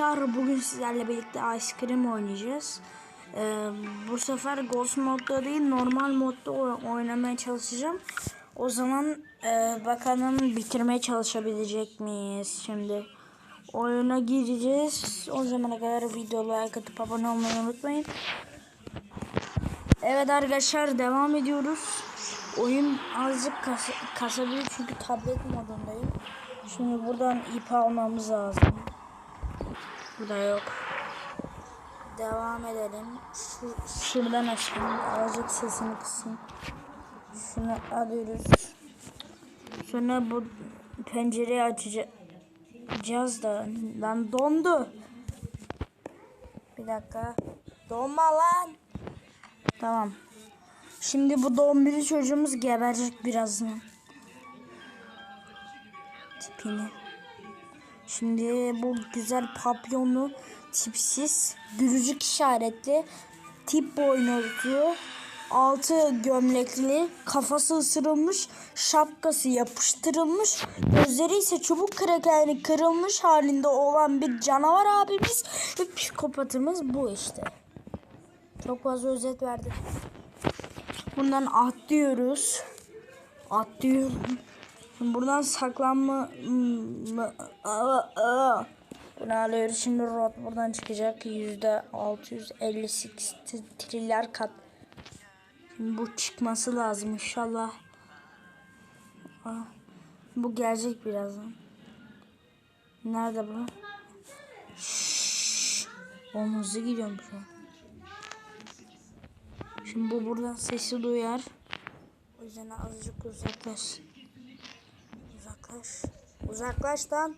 Arkadaşlar bugün sizlerle birlikte Ice Cream oynayacağız. Ee, bu sefer Ghost modda değil normal modda oynamaya çalışacağım. O zaman e, bakalım bitirmeye çalışabilecek miyiz şimdi. Oyuna gireceğiz. O zamana kadar videoya like atıp abone olmayı unutmayın. Evet arkadaşlar devam ediyoruz. Oyun azıcık kas kasabilir çünkü tablet modundayım. Şimdi buradan ip almamız lazım. Burada yok. Devam edelim. Şu, şuradan açayım. Azıcık sesini kısın. Şunu alıyoruz. Sonra bu pencereyi açacağız da. Lan dondu. Bir dakika. Donma lan. Tamam. Şimdi bu doğum biri çocuğumuz geberecek birazdan. Tipini. Şimdi bu güzel papyonlu tipsiz gülücük işaretli tip boynuzlu altı gömlekli kafası ısırılmış şapkası yapıştırılmış gözleri ise çubuk krakerini kırılmış halinde olan bir canavar abimiz ve psikopatımız bu işte. Çok fazla özet verdim. Buradan atlıyoruz. Atlıyorum. Buradan saklanma... aa. Bunu alıyoruz. Şimdi rot buradan çıkacak. Yüzde 658 triller kat. Şimdi bu çıkması lazım inşallah. Bu gelecek birazdan. Nerede bu? Şşş. Omuzu gidiyorum şu an. Şimdi bu buradan sesi duyar. O yüzden azıcık uzaklaş. Uzaklaş. Uzaklaş lan.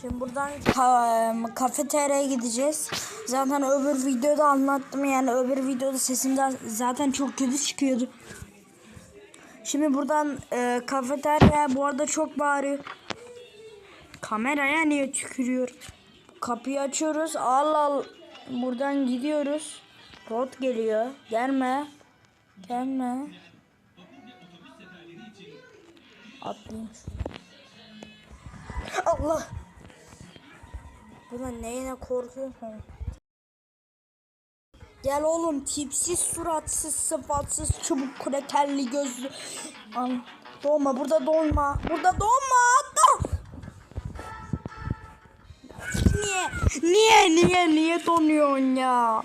Şimdi buradan ka kafeteryaya gideceğiz. Zaten öbür videoda anlattım yani öbür videoda sesim de zaten çok kötü çıkıyordu. Şimdi buradan e, kafeteryaya bu arada çok bağırıyor. Kameraya niye tükürüyor? Kapıyı açıyoruz. Al al. Buradan gidiyoruz. Rot geliyor. Gelme. Gelme. Atlayayım. Allah. Buna neyine korkuyorsun? Gel oğlum tipsiz, suratsız, sıfatsız, çubuk krekerli gözlü. Al. Doğma burada doğma. Burada doğma. Atla. Niye? Niye? Niye? Niye donuyorsun ya?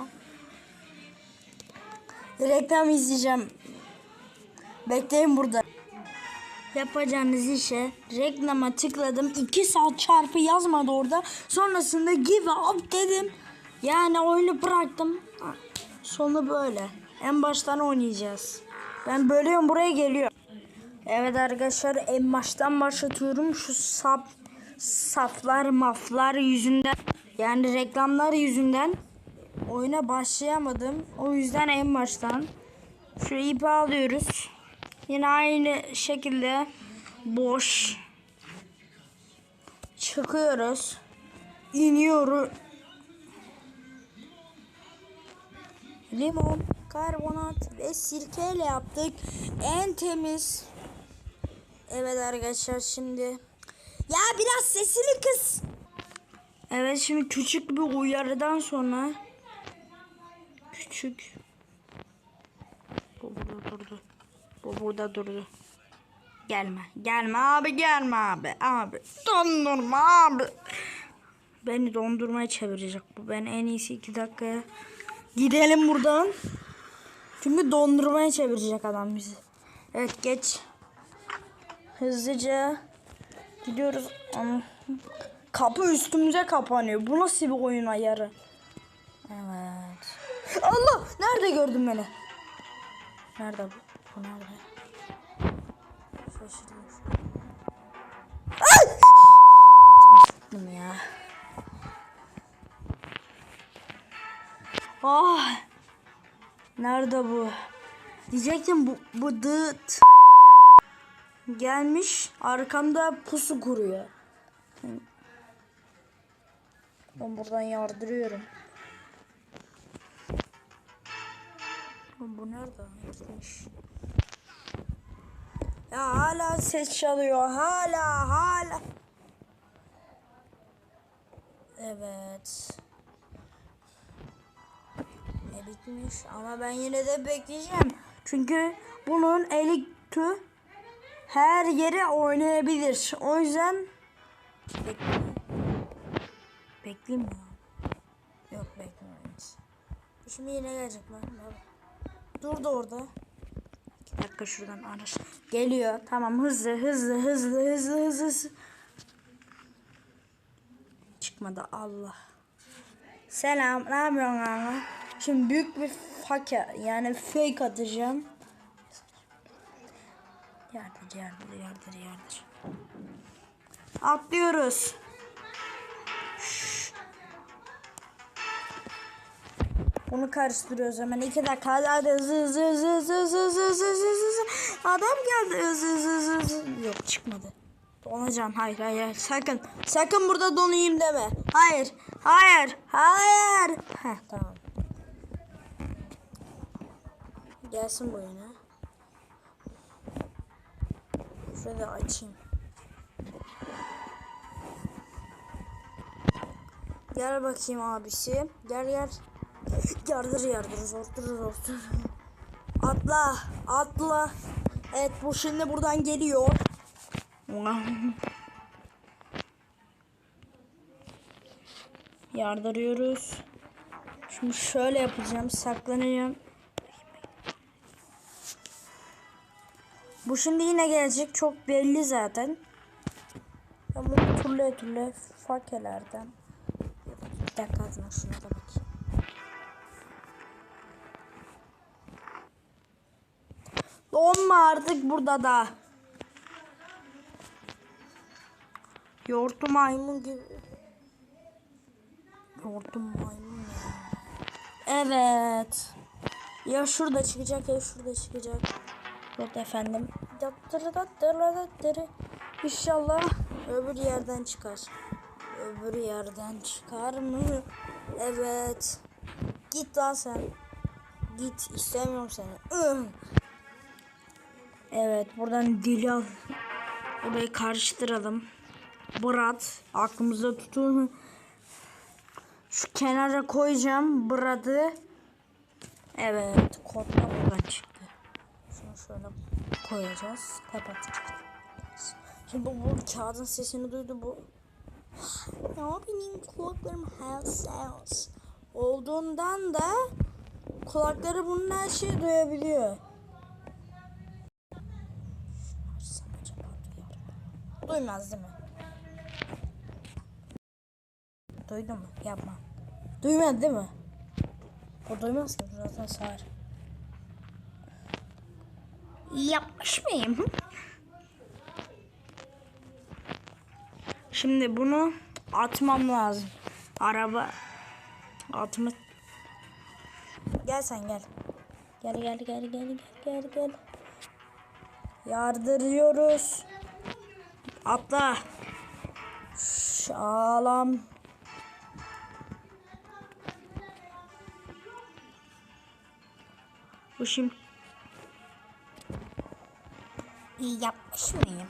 Reklam izleyeceğim. Bekleyin burada. Yapacağınız işe reklama tıkladım. 2 saat çarpı yazmadı orada. Sonrasında give up dedim. Yani oyunu bıraktım. Sonu böyle. En baştan oynayacağız. Ben bölüyorum buraya geliyor. Evet arkadaşlar en baştan başlatıyorum. Şu sap saflar maflar yüzünden yani reklamlar yüzünden oyuna başlayamadım. O yüzden en baştan şu ipi alıyoruz. Yine aynı şekilde boş çıkıyoruz. iniyoruz. Limon, karbonat ve sirkeyle yaptık. En temiz. Evet arkadaşlar şimdi. Ya biraz sesini kıs. Evet şimdi küçük bir uyarıdan sonra. Küçük. Bu burada durdu. Bu burada durdu. Gelme. Gelme abi gelme abi. Abi. Dondurma abi. Beni dondurmaya çevirecek bu. Ben en iyisi iki dakikaya gidelim buradan. Çünkü dondurmaya çevirecek adam bizi. Evet geç. Hızlıca gidiyoruz. Kapı üstümüze kapanıyor. Bu nasıl bir oyun ayarı? Evet. Nerede gördün beni? Nerede bu? Bu nerede? Şaşırdım ya. Ah! Nerede bu? Diyecektim bu, bu dıt gelmiş arkamda pusu kuruyor. Ben buradan yardırıyorum. Bu nerede? Gitmiş. Ya hala ses çalıyor. Hala hala. Evet. Ne bitmiş ama ben yine de bekleyeceğim. Çünkü bunun eli tü her yere oynayabilir. O yüzden bekleyeyim. Bekleyeyim mi? Yok beklemeyiz. Şimdi yine gelecek lan. Baba. Durdu orada. İki dakika şuradan araç. Geliyor. Tamam hızlı hızlı hızlı hızlı hızlı. Çıkmadı Allah. Selam. Ne yapıyorsun kanka? Şimdi büyük bir fake yani fake atacağım. Yardır yardır yardır yardır. Atlıyoruz. Bunu karıştırıyoruz hemen. iki dakika hadi hızlı hızlı hızlı hızlı hızlı hızlı hızlı hızlı. Adam geldi hızlı hızlı hızlı. Yok çıkmadı. Donacağım. Hayır hayır. Sakın. Sakın burada donayım deme. Hayır. Hayır. Hayır. Heh tamam. Gelsin bu yine. Da açayım. Gel bakayım abisi. Gel gel. Yardır yardır zordur zordur. Atla atla. Evet bu şimdi buradan geliyor. Yardırıyoruz. Şimdi şöyle yapacağım. Saklanacağım. Bu şimdi yine gelecek. Çok belli zaten. Ben bunu fakelerden. Bir dakika şuna da Donma artık burada da. Yoğurtlu maymun gibi. Yoğurtlu maymun. Evet. Ya şurada çıkacak ya şurada çıkacak. Yok efendim. İnşallah öbür yerden çıkar. Öbür yerden çıkar mı? Evet. Git lan sen. Git istemiyorum seni. Evet buradan dili al. Burayı karıştıralım. Brat aklımızda tutun. Şu kenara koyacağım Brat'ı. Evet kod da buradan çıktı. Şunu şöyle koyacağız. Kapatacağız. Şimdi bu, bu kağıdın sesini duydu bu. Ya benim kulaklarım hassas olduğundan da kulakları bunun her şeyi duyabiliyor. Acaba duyar mı? Duymaz değil mi? Duydu mu? Yapma. Duymadı değil mi? O duymaz ki zaten sağır. Yapmış mıyım? Şimdi bunu atmam lazım. Araba atma. Gel sen gel. Gel gel gel gel gel gel gel. Yardırıyoruz. Atla. Şalam. Bu şimdi İyi yapmış mıyım?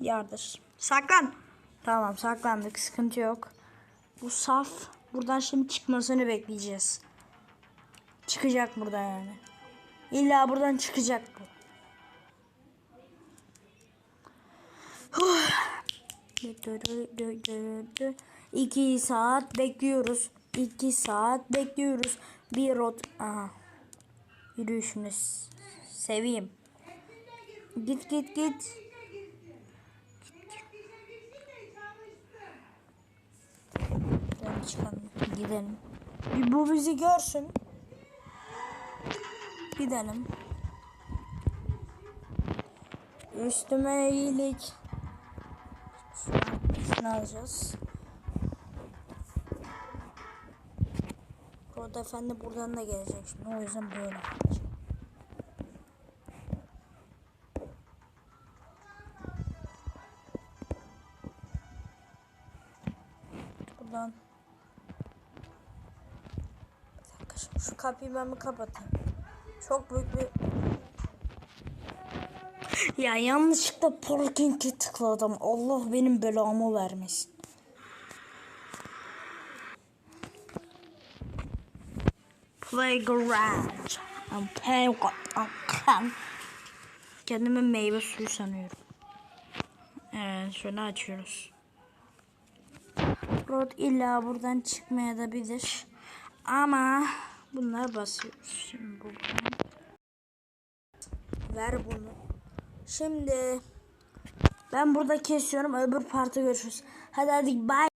Yardır. Saklan. Tamam saklandık. Sıkıntı yok. Bu saf. Buradan şimdi çıkmasını bekleyeceğiz. Çıkacak burada yani. İlla buradan çıkacak bu. İki saat bekliyoruz. İki saat bekliyoruz. Bir rot... Aha. Yürüyüşünü s- seveyim. Git git git. Çıkalım. Gidelim. Bir bu bizi görsün. Gidelim. Üstüme iyilik. Alacağız. Rod Efendi buradan da gelecek şimdi. O yüzden böyle. Buradan. Bir şu, kapıyı ben bir kapatayım. Çok büyük bir Ya yanlışlıkla parking'e tıkladım. Allah benim belamı vermesin. Playground. Playground. Kendime meyve suyu sanıyorum. Evet şöyle açıyoruz. Rod illa buradan çıkmaya da bilir. Ama bunlar basıyoruz. Şimdi bu Ver bunu. Şimdi ben burada kesiyorum. Öbür parti görüşürüz. Hadi hadi bye.